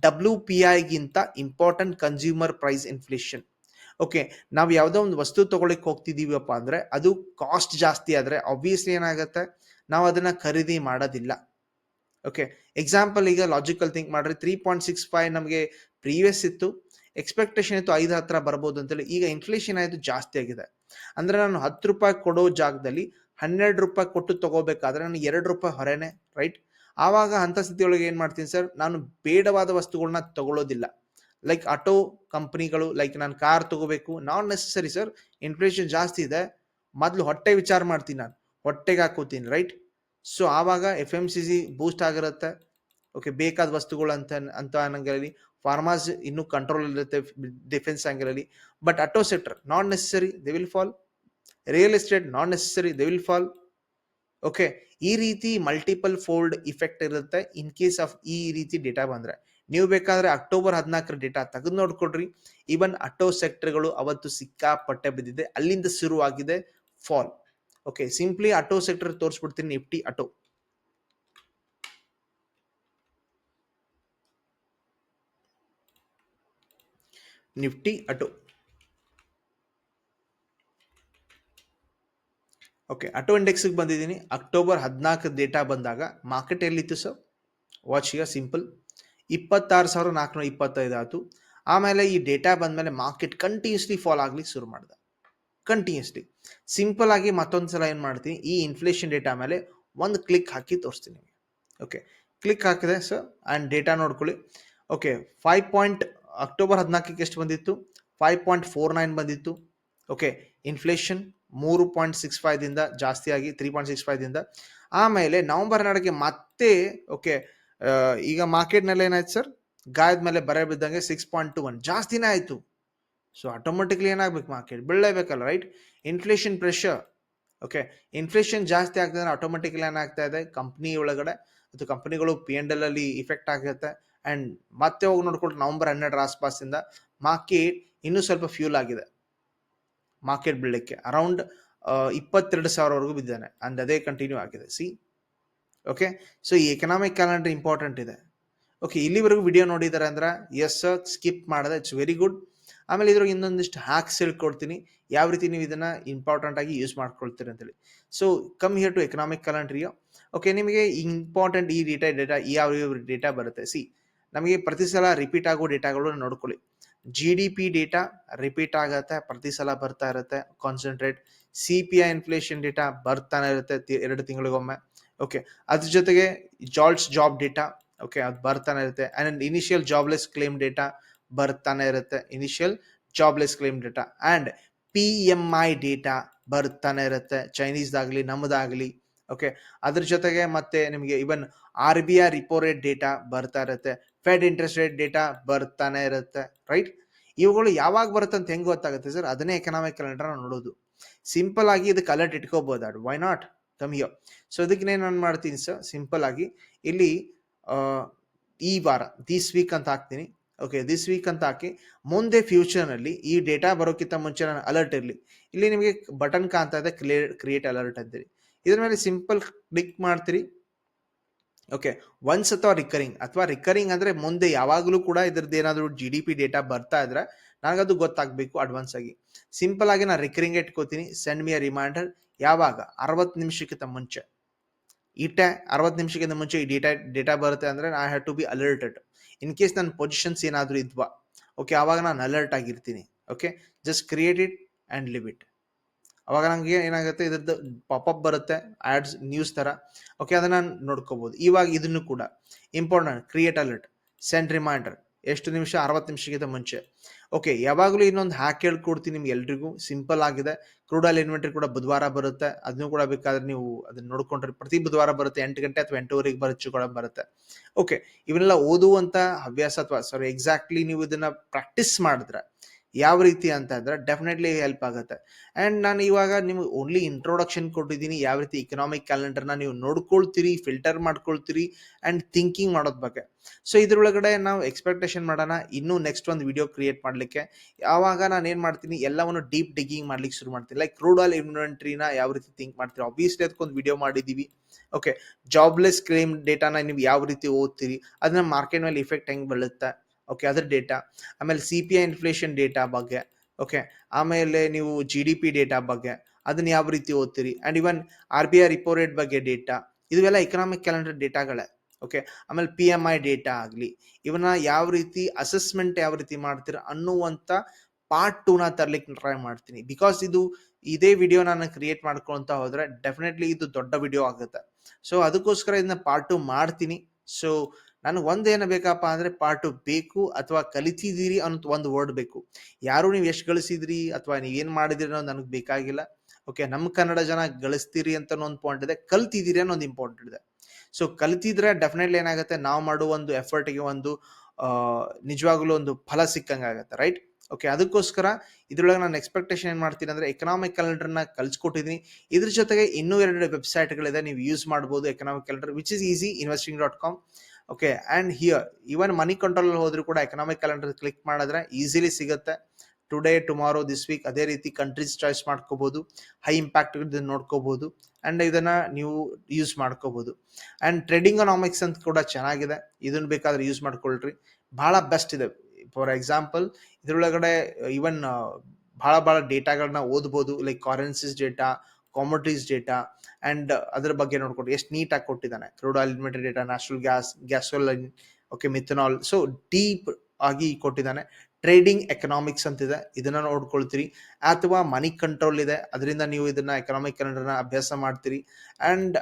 W P ಐಗಿಂತ important consumer price inflation okay ನಾವು ಯಾವುದೋ ಒಂದು ವಸ್ತು ತಗೊಳ್ಳಿಕ್ಕೆ ಹೋಗ್ತಿದ್ದೀವಪ್ಪ ಅಂದರೆ ಅದು ಕಾಸ್ಟ್ ಜಾಸ್ತಿ ಆದರೆ ಆಬ್ವಿಯಸ್ಲಿ ಏನಾಗುತ್ತೆ? ನಾವು ಅದನ್ನು ಖರೀದಿ ಮಾಡೋದಿಲ್ಲ. ಓಕೆ ಎಕ್ಸಾಂಪಲ್ ಈಗ ಲಾಜಿಕಲ್ ಥಿಂಕ್ ಮಾಡ್ರಿ ತ್ರೀ ಪಾಯಿಂಟ್ ಸಿಕ್ಸ್ ಫೈವ್ ನಮಗೆ ಪ್ರೀವಿಯಸ್ ಇತ್ತು ಎಕ್ಸ್ಪೆಕ್ಟೇಷನ್ ಇತ್ತು ಐದು ಹತ್ರ ಬರ್ಬೋದು ಅಂತೇಳಿ, ಈಗ ಇನ್ಫ್ಲೇಷನ್ ಆಯಿತು ಜಾಸ್ತಿ ಆಗಿದೆ. ಅಂದರೆ ನಾನು ಹತ್ತು ರೂಪಾಯಿ ಕೊಡೋ ಜಾಗದಲ್ಲಿ ಹನ್ನೆರಡು ರೂಪಾಯಿ ಕೊಟ್ಟು ತಗೋಬೇಕಾದ್ರೆ ನಾನು ಎರಡು ರೂಪಾಯಿ ಹೊರೇನೆ ರೈಟ್ ಆವಾಗ ಅಂಥ ಸ್ಥಿತಿಯೊಳಗೆ ಏನು ಮಾಡ್ತೀನಿ ಸರ್ ನಾನು ಬೇಡವಾದ ವಸ್ತುಗಳನ್ನ ತಗೊಳ್ಳೋದಿಲ್ಲ ಲೈಕ್ ಆಟೋ ಕಂಪ್ನಿಗಳು ಲೈಕ್ ನಾನು ಕಾರ್ ತಗೋಬೇಕು ನಾನ್ ನೆಸೆಸರಿ ಸರ್ ಇನ್ಫ್ಲೇಷನ್ ಜಾಸ್ತಿ ಇದೆ. ಮೊದಲು ಹೊಟ್ಟೆ ವಿಚಾರ ಮಾಡ್ತೀನಿ ನಾನು. ಹೊಟ್ಟೆಗೆ ಹಾಕೋತೀನಿ ರೈಟ್ ಸೊ ಆವಾಗ F M C C boost ಆಗಿರುತ್ತೆ. ಓಕೆ ಬೇಕಾದ ವಸ್ತುಗಳು ಅಂತ ಅಂತ ಅನ್ನಂಗಲ್ಲಿ ಫಾರ್ಮಾಸ್ ಇನ್ನೂ ಕಂಟ್ರೋಲ್ ಇರುತ್ತೆ defence ಆ್ಯಂಗಲಲ್ಲಿ but auto sector not necessary they will fall real estate not necessary they will fall okay ಈ ರೀತಿ ಮಲ್ಟಿಪಲ್ ಫೋಲ್ಡ್ ಇಫೆಕ್ಟ್ ಇರುತ್ತೆ. ಇನ್ ಕೇಸ್ ಆಫ್ ಈ ರೀತಿ ಡೇಟಾ ಬಂದರೆ. ನೀವು ಬೇಕಾದ್ರೆ ಅಕ್ಟೋಬರ್ ಹದಿನಾಲ್ಕರ ಡೇಟಾ ತೆಗೆದು ನೋಡ್ಕೊಡ್ರಿ. ಈವನ್ ಅಟೋ ಸೆಕ್ಟರ್ಗಳು ಅವತ್ತು ಸಿಕ್ಕಾಪಟ್ಟೆ ಬಿದ್ದಿದೆ. ಅಲ್ಲಿಂದ ಶುರುವಾಗಿದೆ fall okay simply auto sector ತೋರಿಸ್ಬಿಡ್ತೀನಿ Nifty auto Nifty auto okay auto ಇಂಡೆಕ್ಸ್ಗೆ ಬಂದಿದ್ದೀನಿ. ಅಕ್ಟೋಬರ್ ಹದಿನಾಲ್ಕು ಡೇಟಾ ಬಂದಾಗ ಮಾರ್ಕೆಟ್ ಎಲ್ಲಿತ್ತು ಸರ್ ವಾಚ್ ಈಗ ಸಿಂಪಲ್ ಇಪ್ಪತ್ತಾರು ಸಾವಿರ ನಾಲ್ಕುನೂರ ಇಪ್ಪತ್ತೈದು ಆಯಿತು. ಆಮೇಲೆ ಈ ಡೇಟಾ ಬಂದಮೇಲೆ ಮಾರ್ಕೆಟ್ ಕಂಟಿನ್ಯೂಸ್ಲಿ ಫಾಲ್ ಆಗ್ಲಿಕ್ಕೆ ಶುರು ಮಾಡಿದೆ. ಕಂಟಿನ್ಯೂಸ್ಲಿ ಸಿಂಪಲ್ ಆಗಿ ಮತ್ತೊಂದು ಸಲ ಏನು ಮಾಡ್ತೀನಿ? ಈ ಇನ್ಫ್ಲೇಷನ್ ಡೇಟಾ ಮೇಲೆ ಒಂದು ಕ್ಲಿಕ್ ಹಾಕಿ ತೋರಿಸ್ತೀನಿ ಓಕೆ ಕ್ಲಿಕ್ ಹಾಕಿದೆ ಸರ್ ಆ್ಯಂಡ್ ಡೇಟಾ ನೋಡ್ಕೊಳ್ಳಿ. ಓಕೆ ಫೈವ್ ಪಾಯಿಂಟ್ ಅಕ್ಟೋಬರ್ ಹದಿನಾಲ್ಕಕ್ಕೆ ಎಷ್ಟು ಬಂದಿತ್ತು? ಫೈವ್ ಪಾಯಿಂಟ್ ಫೋರ್ ನೈನ್ ಬಂದಿತ್ತು. ಓಕೆ ಇನ್ಫ್ಲೇಷನ್ ಮೂರು ಪಾಯಿಂಟ್ ಸಿಕ್ಸ್ ಫೈವ್ದಿಂದ ಜಾಸ್ತಿ ಆಗಿ ತ್ರೀ ಪಾಯಿಂಟ್ ಸಿಕ್ಸ್ ಫೈವ್ದಿಂದ ಆಮೇಲೆ ನವಂಬರ್ ಹನ್ನೆರಡಕ್ಕೆ ಮತ್ತೆ ಓಕೆ ಈಗ ಮಾರ್ಕೆಟ್ನಲ್ಲಿ ಏನಾಯ್ತು ಸರ್? ಗಾಯದ ಮೇಲೆ ಬರೆ ಬಿದ್ದಂಗೆ ಸಿಕ್ಸ್ ಪಾಯಿಂಟ್ ಟು ಒನ್ ಜಾಸ್ತಿನೇ ಆಯಿತು. ಸೊ ಆಟೋಮೆಟಿಕ್ಲಿ ಏನಾಗಬೇಕು market ಬೀಳಲೇಬೇಕಲ್ಲ right inflation pressure okay inflation ಜಾಸ್ತಿ ಆಗ್ತದೆ ಅಂದ್ರೆ ಆಟೋಮೆಟಿಕ್ಲಿ ಏನಾಗ್ತಾ ಇದೆ? ಕಂಪ್ನಿ ಒಳಗಡೆ ಅಥವಾ ಕಂಪ್ನಿಗಳು ಪಿ ಎನ್ ಎಲ್ ಅಲ್ಲಿ ಇಫೆಕ್ಟ್ ಆಗುತ್ತೆ. ಆ್ಯಂಡ್ ಮತ್ತೆ ಹೋಗಿ ನೋಡ್ಕೊಂಡು ನವಂಬರ್ ಹನ್ನೆರಡರ ಆಸ್ಪಾಸಿಂದ ಮಾರ್ಕೆಟ್ ಇನ್ನೂ ಸ್ವಲ್ಪ ಫ್ಯೂಲ್ ಆಗಿದೆ. ಮಾರ್ಕೆಟ್ ಬೀಳಲಿಕ್ಕೆ ಅರೌಂಡ್ ಇಪ್ಪತ್ತೆರಡು ಸಾವಿರವರೆಗೂ ಬಿದ್ದಾನೆ. ಅಂಡ್ ಅದೇ ಕಂಟಿನ್ಯೂ ಆಗಿದೆ. ಸಿ ಓಕೆ ಸೊ ಈ ಎಕನಾಮಿಕ್ ಕ್ಯಾಲೆಂಡರ್ ಇಂಪಾರ್ಟೆಂಟ್ ಇದೆ. ಓಕೆ ಇಲ್ಲಿವರೆಗೂ ವಿಡಿಯೋ ನೋಡಿದ್ದಾರೆ ಅಂದ್ರೆ ಎಸ್ ಸ್ಕಿಪ್ ಮಾಡಿದೆ. ಇಟ್ಸ್ ವೆರಿ ಗುಡ್ ಆಮೇಲೆ ಇದ್ರಾಗ ಇನ್ನೊಂದಿಷ್ಟು ಹ್ಯಾಕ್ಸ್ ಹೇಳ್ಕೊಡ್ತೀನಿ. ಯಾವ ರೀತಿ ನೀವು ಇದನ್ನ ಇಂಪಾರ್ಟೆಂಟ್ ಆಗಿ ಯೂಸ್ ಮಾಡ್ಕೊಳ್ತೀರಿ ಅಂತೇಳಿ. So come here to economic calendar okay ನಿಮಗೆ ಇಂಪಾರ್ಟೆಂಟ್ ಈ ಡೇಟಾ ಡೇಟಾ ಯಾವ ಯಾವ ಡೇಟಾ ಬರುತ್ತೆ. ಸಿ ನಮಗೆ ಪ್ರತಿ ಸಲ ರಿಪೀಟ್ ಆಗೋ ಡೇಟಾಗಳು ನೋಡ್ಕೊಳ್ಳಿ. G D P data repeat ಆಗುತ್ತೆ, ಪ್ರತಿ ಸಲ ಬರ್ತಾ ಇರುತ್ತೆ concentrate C P I inflation data ಬರ್ತಾನೆ ಇರುತ್ತೆ ಎರಡು ತಿಂಗಳಿಗೊಮ್ಮೆ. ಓಕೆ ಅದ್ರ ಜೊತೆಗೆ ಜಾಲ್ಟ್ಸ್ ಜಾಬ್ ಡೇಟಾ ಓಕೆ ಅದು ಬರ್ತಾನೆ ಇರುತ್ತೆ. And initial jobless claim data ಬರ್ತಾನೆ ಇರುತ್ತೆ. Initial jobless claim data and P M I data ಬರ್ತಾನೆ ಇರುತ್ತೆ. ಚೈನೀಸ್ದಾಗಲಿ ನಮ್ಮದಾಗಲಿ ಓಕೆ ಅದ್ರ ಜೊತೆಗೆ ಮತ್ತೆ ನಿಮಗೆ even R B I repo rate data ಬರ್ತಾ ಇರುತ್ತೆ. ಫೆಡ್ ಇಂಟ್ರೆಸ್ಟ್ ರೇಟ್ ಡೇಟಾ ಬರ್ತಾನೆ ಇರುತ್ತೆ ರೈಟ್ ಇವುಗಳು ಯಾವಾಗ ಬರುತ್ತೆ ಅಂತ ಹೆಂಗೆ ಗೊತ್ತಾಗುತ್ತೆ ಸರ್ ಅದನ್ನೇ ಎಕನಾಮಿಕ್ ಕ್ಯಾಲೆಂಡರ್ ನೋಡೋದು. ಸಿಂಪಲ್ ಆಗಿ ಇದಕ್ಕೆ ಅಲರ್ಟ್ ಇಟ್ಕೋಬಹುದು ಅದು ವೈ ನಾಟ್ ಕಮ್ಮಿಯೋ ಸೊ ಅದಕ್ಕೆ ನಾನು ಮಾಡ್ತೀನಿ ಸರ್ ಸಿಂಪಲ್ ಆಗಿ ಇಲ್ಲಿ ಈ ವಾರ ದಿಸ್ ವೀಕ್ ಅಂತ ಹಾಕ್ತೀನಿ. ಓಕೆ ದಿಸ್ ವೀಕ್ ಅಂತ ಹಾಕಿ, ಮುಂದೆ ಫ್ಯೂಚರ್ನಲ್ಲಿ ಈ ಡೇಟಾ ಬರೋಕ್ಕಿಂತ ಮುಂಚೆ ನಾನು ಅಲರ್ಟ್ ಇರಲಿ. ಇಲ್ಲಿ ನಿಮಗೆ ಬಟನ್ ಕಾಣ್ತಾ ಇದೆ ಕ್ಲಿಯರ್ ಕ್ರಿಯೇಟ್ ಅಲರ್ಟ್ ಅಂತೀರಿ. ಇದ್ರ ಮೇಲೆ ಸಿಂಪಲ್ ಕ್ಲಿಕ್ ಮಾಡ್ತೀರಿ. ಓಕೆ ಒನ್ಸ್ ಅಥವಾ ರಿಕರಿಂಗ್ ಅಥವಾ ರಿಕರಿಂಗ್ ಅಂದರೆ ಮುಂದೆ ಯಾವಾಗಲೂ ಕೂಡ ಇದ್ರದ್ದು ಏನಾದರೂ ಜಿ ಡಿ ಪಿ ಡೇಟಾ ಬರ್ತಾ ಇದ್ರೆ ನನಗದು ಗೊತ್ತಾಗಬೇಕು ಅಡ್ವಾನ್ಸ್ ಆಗಿ. ಸಿಂಪಲ್ ಆಗಿ ನಾನು ರಿಕರಿಂಗ್ ಇಟ್ಕೋತೀನಿ. ಸೆಂಡ್ ಮಿ ಅ ರಿಮೈಂಡರ್ ಯಾವಾಗ? ಅರವತ್ತು ನಿಮಿಷಕ್ಕಿಂತ ಮುಂಚೆ. ಇಟ್ಟೆ, ಅರವತ್ತು ನಿಮಿಷಕ್ಕಿಂತ ಮುಂಚೆ ಈ ಡೇಟಾ ಡೇಟಾ ಬರುತ್ತೆ ಅಂದರೆ I have to be alerted in case ನನ್ನ ಪೊಸಿಷನ್ಸ್ ಏನಾದರೂ ಇದ್ವಾ ಓಕೆ ಆವಾಗ ನಾನು alert ಆಗಿರ್ತೀನಿ okay just create it and leave it ಅವಾಗ ನನಗೆ ಏನಾಗುತ್ತೆ, ಇದ್ರದ್ದು ಪಾಪಪ್ ಬರುತ್ತೆ ಆ್ಯಡ್ಸ್ ನ್ಯೂಸ್ ಥರ ಓಕೆ ಅದನ್ನು ನೋಡ್ಕೋಬೋದು. ಇವಾಗ ಇದನ್ನು ಕೂಡ important create alert send reminder ಎಷ್ಟು ನಿಮಿಷ? ಅರವತ್ತು ನಿಮಿಷಕ್ಕಿಂತ ಮುಂಚೆ. ಓಕೆ ಯಾವಾಗಲೂ ಇನ್ನೊಂದು ಹ್ಯಾಕ್ ಹೇಳ್ಕೊಡ್ತೀನಿ ನಿಮ್ಗೆ ಎಲ್ರಿಗೂ. ಸಿಂಪಲ್ ಆಗಿದೆ. ಕ್ರೂಡ್ ಆಯಿಲ್ ಇನ್ವೆಂಟ್ರಿ ಕೂಡ ಬುಧವಾರ ಬರುತ್ತೆ. ಅದನ್ನು ಕೂಡ ಬೇಕಾದ್ರೆ ನೀವು ಅದನ್ನ ನೋಡ್ಕೊಂಡ್ರೆ ಪ್ರತಿ ಬುಧವಾರ ಬರುತ್ತೆ. ಎಂಟು ಗಂಟೆ ಅಥವಾ ಎಂಟೂವರೆಗೆ ಕೂಡ ಬರುತ್ತೆ. ಓಕೆ ಇವನ್ನೆಲ್ಲ ಓದುವಂಥ ಹವ್ಯಾಸ ಅಥವಾ ಸಾರಿ ಎಕ್ಸಾಕ್ಟ್ಲಿ ನೀವು ಇದನ್ನ ಪ್ರಾಕ್ಟೀಸ್ ಮಾಡಿದ್ರೆ ಯಾವ ರೀತಿ ಅಂತ ಅಂದ್ರೆ ಡೆಫಿನೆಟ್ಲಿ ಹೆಲ್ಪ್ ಆಗುತ್ತೆ. ಆ್ಯಂಡ್ ನಾನು ಇವಾಗ ನಿಮ್ಗೆ ಓನ್ಲಿ ಇಂಟ್ರೊಡಕ್ಷನ್ ಕೊಟ್ಟಿದ್ದೀನಿ, ಯಾವ ರೀತಿ ಇಕನಾಮಿಕ್ ಕ್ಯಾಲೆಂಡರ್ನ ನೀವು ನೋಡ್ಕೊಳ್ತೀರಿ ಫಿಲ್ಟರ್ ಮಾಡ್ಕೊಳ್ತೀರಿ ಆ್ಯಂಡ್ ಥಿಂಕಿಂಗ್ ಮಾಡೋದ್ ಬಗ್ಗೆ. ಸೊ ಇದ್ರೊಳಗಡೆ ನಾವು ಎಕ್ಸ್ಪೆಕ್ಟೇಷನ್ ಮಾಡೋಣ, ಇನ್ನೂ ನೆಕ್ಸ್ಟ್ ಒಂದು ವಿಡಿಯೋ ಕ್ರಿಯೇಟ್ ಮಾಡಲಿಕ್ಕೆ. ಯಾವಾಗ ನಾನು ಏನು ಮಾಡ್ತೀನಿ, ಎಲ್ಲವನ್ನು ಡೀಪ್ ಡಿಗ್ಗಿಂಗ್ ಮಾಡ್ಲಿಕ್ಕೆ ಶುರು ಮಾಡ್ತೀನಿ. ಲೈಕ್ ಕ್ರೂಡ್ ಆಲ್ ಇನ್ವೆಂಟ್ರಿನ ಯಾವ ರೀತಿ ಥಿಂಕ್ ಮಾಡ್ತೀರಿ? ಆಬ್ವಿಯಸ್ಲಿ ಅದಕ್ಕೊಂದು ವಿಡಿಯೋ ಮಾಡಿದ್ದೀವಿ ಓಕೆ ಜಾಬ್ಲೆಸ್ ಕ್ಲೇಮ್ ಡೇಟಾನ ನೀವು ಯಾವ ರೀತಿ ಓದ್ತೀರಿ? ಅದನ್ನ ಮಾರ್ಕೆಟ್ ಮೇಲೆ ಇಫೆಕ್ಟ್ ಹೆಂಗೆ ಬೀಳುತ್ತೆ? ಓಕೆ ಅದ್ರ ಡೇಟಾ ಆಮೇಲೆ C P I inflation data ಬಗ್ಗೆ. ಓಕೆ ಆಮೇಲೆ ನೀವು ಜಿ ಡಿ ಪಿ ಡೇಟಾ ಬಗ್ಗೆ. ಅದನ್ನ ಯಾವ ರೀತಿ ಓದ್ತೀರಿ? And even R B I repo rate ಬಗ್ಗೆ ಡೇಟಾ ಇವೆಲ್ಲ ಎಕನಾಮಿಕ್ ಕ್ಯಾಲೆಂಡರ್ ಡೇಟಾಗಳೇ ಓಕೆ ಆಮೇಲೆ ಪಿ ಎಂ ಐ ಡೇಟಾ ಆಗಲಿ. ಇವನ್ನ ಯಾವ ರೀತಿ ಅಸೆಸ್ಮೆಂಟ್ ಯಾವ ರೀತಿ ಮಾಡ್ತೀರ ಅನ್ನುವಂಥ ಪಾರ್ಟ್ ಟೂನ ತರ್ಲಿಕ್ಕೆ ಟ್ರೈ ಮಾಡ್ತೀನಿ. ಬಿಕಾಸ್ ಇದು ಇದೇ ವಿಡಿಯೋ ನಾನು ಕ್ರಿಯೇಟ್ ಮಾಡ್ಕೊಳ್ತಾ ಹೋದರೆ ಡೆಫಿನೆಟ್ಲಿ ಇದು ದೊಡ್ಡ ವಿಡಿಯೋ ಆಗುತ್ತೆ. ಸೊ ಅದಕ್ಕೋಸ್ಕರ ಇದನ್ನ ಪಾರ್ಟ್ ಟು ಮಾಡ್ತೀನಿ. ಸೊ ನನಗೆ ಒಂದು ಏನು ಬೇಕಪ್ಪ ಅಂದರೆ ಟು ಬೇಕು ಅಥವಾ ಕಲಿತಿದ್ದೀರಿ ಅನ್ನೋ ಒಂದು ವರ್ಡ್ ಬೇಕು. ಯಾರು ನೀವು ಎಷ್ಟು ಗಳಿಸಿದ್ರಿ ಅಥವಾ ನೀವೇನು ಮಾಡಿದ್ರಿ ಅನ್ನೋದು ನನಗೆ ಬೇಕಾಗಿಲ್ಲ. ಓಕೆ ನಮ್ಮ ಕನ್ನಡ ಜನ ಗಳಿಸ್ತೀರಿ ಅಂತ ಒಂದು ಪಾಯಿಂಟ್ ಇದೆ. ಕಲ್ತಿದ್ದೀರಿ ಅನ್ನೋ ಒಂದು ಇಂಪಾರ್ಟೆಂಟ್ ಇದೆ. ಸೊ ಕಲಿತಿದ್ರೆ ಡೆಫಿನೆಟ್ಲಿ ಏನಾಗುತ್ತೆ? ನಾವು ಮಾಡುವ ಒಂದು ಎಫರ್ಟ್ಗೆ ಒಂದು ನಿಜವಾಗ್ಲೂ ಒಂದು ಫಲ ಸಿಕ್ಕಂಗೆ ಆಗುತ್ತೆ ರೈಟ್ ಓಕೆ ಅದಕ್ಕೋಸ್ಕರ ಇದ್ರೊಳಗೆ ನಾನು ಎಕ್ಸ್ಪೆಕ್ಟೇಷನ್ ಏನು ಮಾಡ್ತೀನಿ ಅಂದರೆ ಎಕನಾಮಿಕ್ ಕ್ಯಾಲೆಂಡರ್ನ ಕಲ್ಸ್ಕೊಟ್ಟಿದ್ದೀನಿ ಇದ್ರ ಜೊತೆಗೆ ಇನ್ನೂ ಎರಡು ವೆಬ್ಸೈಟ್ಗಳಿದೆ ನೀವು ಯೂಸ್ ಮಾಡ್ಬೋದು economic calendar which is easy investing dot com okay and here even Moneycontrol ಹೋದ್ರೂ ಕೂಡ ಎಕನಾಮಿಕ್ ಕ್ಯಾಲೆಂಡರ್ ಕ್ಲಿಕ್ ಮಾಡಿದ್ರೆ ಈಸಿಲಿ ಸಿಗುತ್ತೆ. ಟುಡೇ ಟುಮಾರೋ ದಿಸ್ ವೀಕ್ ಅದೇ ರೀತಿ ಕಂಟ್ರೀಸ್ ಚಾಯ್ಸ್ ಮಾಡ್ಕೋಬೋದು. ಹೈ ಇಂಪ್ಯಾಕ್ಟ್ ಇದನ್ನು ನೋಡ್ಕೋಬೋದು. ಆ್ಯಂಡ್ ಇದನ್ನು ನೀವು ಯೂಸ್ ಮಾಡ್ಕೋಬೋದು. ಆ್ಯಂಡ್ ಟ್ರೇಡಿಂಗ್ ಅನಾಮಿಕ್ಸ್ ಅಂತ ಕೂಡ ಚೆನ್ನಾಗಿದೆ. ಇದನ್ನು ಬೇಕಾದ್ರೆ ಯೂಸ್ ಮಾಡ್ಕೊಳ್ರಿ. ಭಾಳ ಬೆಸ್ಟ್ ಇದೆ. ಫಾರ್ ಎಕ್ಸಾಂಪಲ್ ಇದರೊಳಗಡೆ ಈವನ್ ಭಾಳ ಭಾಳ ಡೇಟಾಗಳನ್ನ ಓದ್ಬೋದು like currencies data commodities data and ಅದ್ರ ಬಗ್ಗೆ ನೋಡ್ಕೊಂಡು ಎಷ್ಟು ನೀಟಾಗಿ ಕೊಟ್ಟಿದ್ದಾನೆ. Crude oil limited data natural gas gasoline okay methanol so deep ಆಗಿ ಕೊಟ್ಟಿದ್ದಾನೆ. ಟ್ರೇಡಿಂಗ್ ಎಕನಾಮಿಕ್ಸ್ ಅಂತಿದೆ. ಇದನ್ನ ನೋಡ್ಕೊಳ್ತೀರಿ. ಅಥವಾ ಮನಿ ಕಂಟ್ರೋಲ್ ಇದೆ. ಅದರಿಂದ ನೀವು ಇದನ್ನ ಎಕನಾಮಿಕ್ ಕ್ಯಾಲೆಂಡರ್ನ ಅಭ್ಯಾಸ ಮಾಡ್ತೀರಿ. And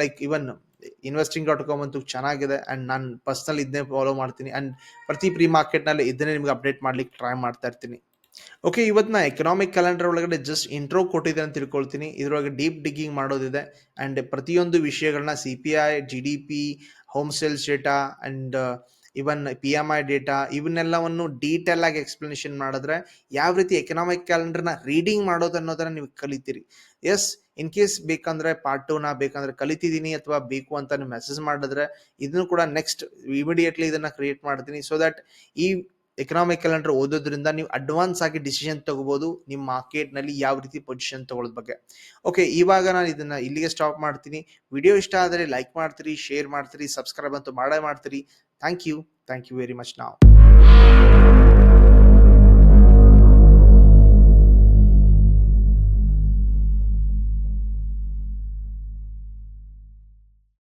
like even investing dot com ಅಂತೂ ಚೆನ್ನಾಗಿದೆ. ಆ್ಯಂಡ್ ನಾನು ಪರ್ಸ್ನಲ್ ಇದನ್ನೇ ಫಾಲೋ ಮಾಡ್ತೀನಿ. ಆ್ಯಂಡ್ ಪ್ರತಿ ಪ್ರೀ ಮಾರ್ಕೆಟ್ನಲ್ಲಿ ಇದನ್ನೇ ನಿಮ್ಗೆ ಅಪ್ಡೇಟ್ ಮಾಡ್ಲಿಕ್ಕೆ ಟ್ರೈ ಮಾಡ್ತಾ ಇರ್ತೀನಿ. ಓಕೆ ಇವತ್ತು ನಾ ಎಕನಾಮಿಕ್ ಕ್ಯಾಲೆಂಡರ್ ಒಳಗಡೆ ಜಸ್ಟ್ ಇಂಟ್ರೋ ಕೊಟ್ಟಿದೆ ಅಂತ ತಿಳ್ಕೊಳ್ತೀನಿ. ಇದರೊಳಗೆ ಡೀಪ್ ಡಿಗ್ಗಿಂಗ್ ಮಾಡೋದಿದೆ. ಆ್ಯಂಡ್ ಪ್ರತಿಯೊಂದು ವಿಷಯಗಳನ್ನ C P I G D P home sales data and even P M I data ಇವನ್ನೆಲ್ಲವನ್ನು detail ಆಗಿ ಎಕ್ಸ್ಪ್ಲನೇಷನ್ ಮಾಡಿದ್ರೆ ಯಾವ ರೀತಿ ಎಕನಾಮಿಕ್ ಕ್ಯಾಲೆಂಡರ್ನ ರೀಡಿಂಗ್ ಮಾಡೋದು ಅನ್ನೋದನ್ನ ನೀವು ಕಲಿತೀರಿ. ಎಸ್ ಇನ್ ಕೇಸ್ ಬೇಕಂದ್ರೆ ಪಾರ್ಟ್ ಟೂನ ಬೇಕಂದ್ರೆ ಕಲಿತಿದ್ದೀನಿ ಅಥವಾ ಬೇಕು ಅಂತ ನೀವು ಮೆಸೇಜ್ ಮಾಡಿದ್ರೆ ಇದನ್ನು ಕೂಡ ನೆಕ್ಸ್ಟ್ ಇಮಿಡಿಯೇಟ್ಲಿ ಇದನ್ನ ಕ್ರಿಯೇಟ್ ಮಾಡ್ತೀನಿ. ಸೊ ದಟ್ ಈ ಎಕನಾಮಿಕ್ ಕ್ಯಾಲೆಂಡರ್ ಓದೋದ್ರಿಂದ ನೀವು ಅಡ್ವಾನ್ಸ್ ಆಗಿ ಡಿಸಿಷನ್ ತಗೋಬಹುದು ನಿಮ್ಮ ಮಾರ್ಕೆಟ್ನಲ್ಲಿ ಯಾವ ರೀತಿ ಪೊಸಿಷನ್ ತಗೊಳ್ಳೋದ್ ಬಗ್ಗೆ. ಓಕೆ ಇವಾಗ ನಾನು ಇದನ್ನ ಇಲ್ಲಿಗೆ ಸ್ಟಾಪ್ ಮಾಡ್ತೀನಿ. ವಿಡಿಯೋ ಇಷ್ಟ ಆದರೆ ಲೈಕ್ ಮಾಡ್ತೀರಿ ಶೇರ್ ಮಾಡ್ತೀರಿ ಸಬ್ಸ್ಕ್ರೈಬ್ ಅಂತೂ ಮಾಡೇ ಮಾಡ್ತೀರಿ. Thank you thank you very much ನಾವು